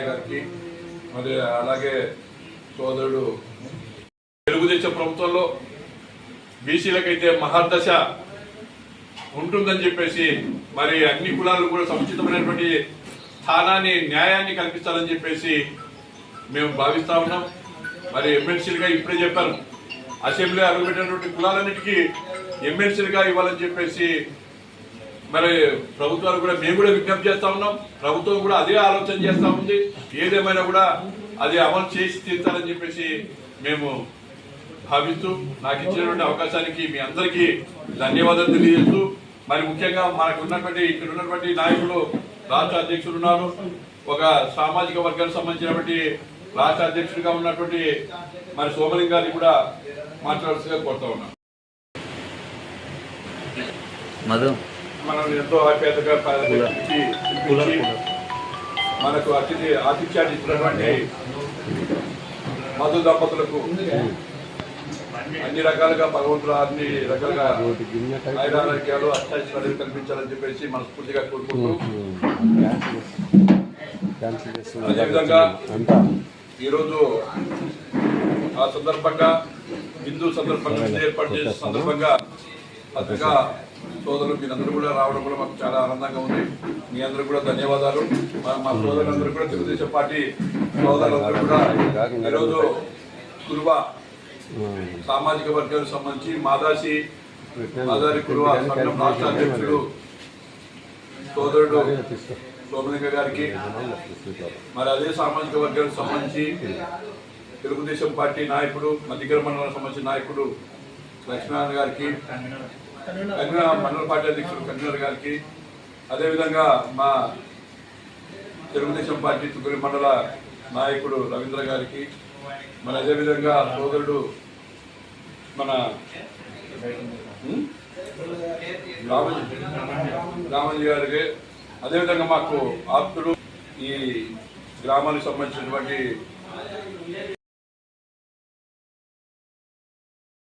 గారికి మరి అలాగే సోదరుడు తెలుగుదేశం ప్రభుత్వంలో బీసీలకైతే మహర్దశ ఉంటుందని చెప్పేసి మరి అన్ని కులాలు కూడా సముచితమైనటువంటి స్థానాన్ని న్యాయాన్ని కల్పించాలని చెప్పేసి మేము భావిస్తా ఉన్నాం. మరి ఎమ్మెల్సీలుగా ఇప్పుడే చెప్పారు. అసెంబ్లీ అడుగుపెట్టినటువంటి కులాలన్నిటికీ ఎమ్మెల్సీలుగా ఇవ్వాలని చెప్పేసి మరి ప్రభుత్వాలు కూడా మేము కూడా విజ్ఞప్తి చేస్తా ఉన్నాం. ప్రభుత్వం కూడా అదే ఆలోచన చేస్తూ ఉంది. ఏదేమైనా కూడా అది అమలు చేసి తీర్చాలని చెప్పేసి మేము భావిస్తూ నాకు ఇచ్చినటువంటి అవకాశానికి మీ అందరికీ ధన్యవాదాలు తెలియజేస్తూ మరి ముఖ్యంగా మనకు ఉన్నటువంటి ఇక్కడ ఉన్నటువంటి నాయకులు రాష్ట్ర అధ్యక్షులు ఉన్నారు. ఒక సామాజిక వర్గానికి సంబంధించినటువంటి రాష్ట్ర అధ్యక్షుడిగా ఉన్నటువంటి మరి సోమలింగ్ గారిని కూడా మాట్లాడాల్సిందిగా కోరుతా ఉన్నాను మధు. మనం ఎంతో ఆప్యాయతగా మనకు అతిథి ఆతిథ్యాన్ని ఇచ్చినటువంటి మధు దంపతులకు అన్ని రకాలుగా భగవంతుడు అన్ని రకాలుగా ఆయురారోగ్యాలు అష్టాయిశ్వర్యాలు కల్పించాలని చెప్పేసి మనస్ఫూర్తిగా కోరుకుంటూ అదేవిధంగా ఈరోజు ఆ సందర్భంగా హిందూ సందర్భంగా ఏర్పాటు చేసిన సందర్భంగా పత్రికా సోదరులు మీరందరూ కూడా రావడం కూడా మాకు చాలా ఆనందంగా ఉంది. మీ అందరూ కూడా ధన్యవాదాలు. మా మా సోదరులందరూ కూడా తెలుగుదేశం పార్టీ సోదరులందరూ కూడా ఈరోజు కురువ సామాజిక వర్గానికి సంబంధించి మాదాసి మాదారి కురువ సంఘం రాష్ట్ర అధ్యక్షుడు సోదరుడు సోమలింగ గారికి మరి అదే సామాజిక వర్గానికి సంబంధించి తెలుగుదేశం పార్టీ నాయకుడు మధ్యగర మండలానికి సంబంధించిన నాయకుడు లక్ష్మీనారాయణ గారికి కన్వీనర్ మండల పార్టీ అధ్యక్షుడు కన్వీనర్ గారికి అదేవిధంగా మా తెలుగుదేశం పార్టీ తుగరి మండల నాయకుడు రవీంద్ర గారికి మరి అదేవిధంగా సోదరుడు మన ఉం? రామజీ రామజీ గారికి అదేవిధంగా మాకు ఆప్తుడు ఈ గ్రామానికి సంబంధించినటువంటి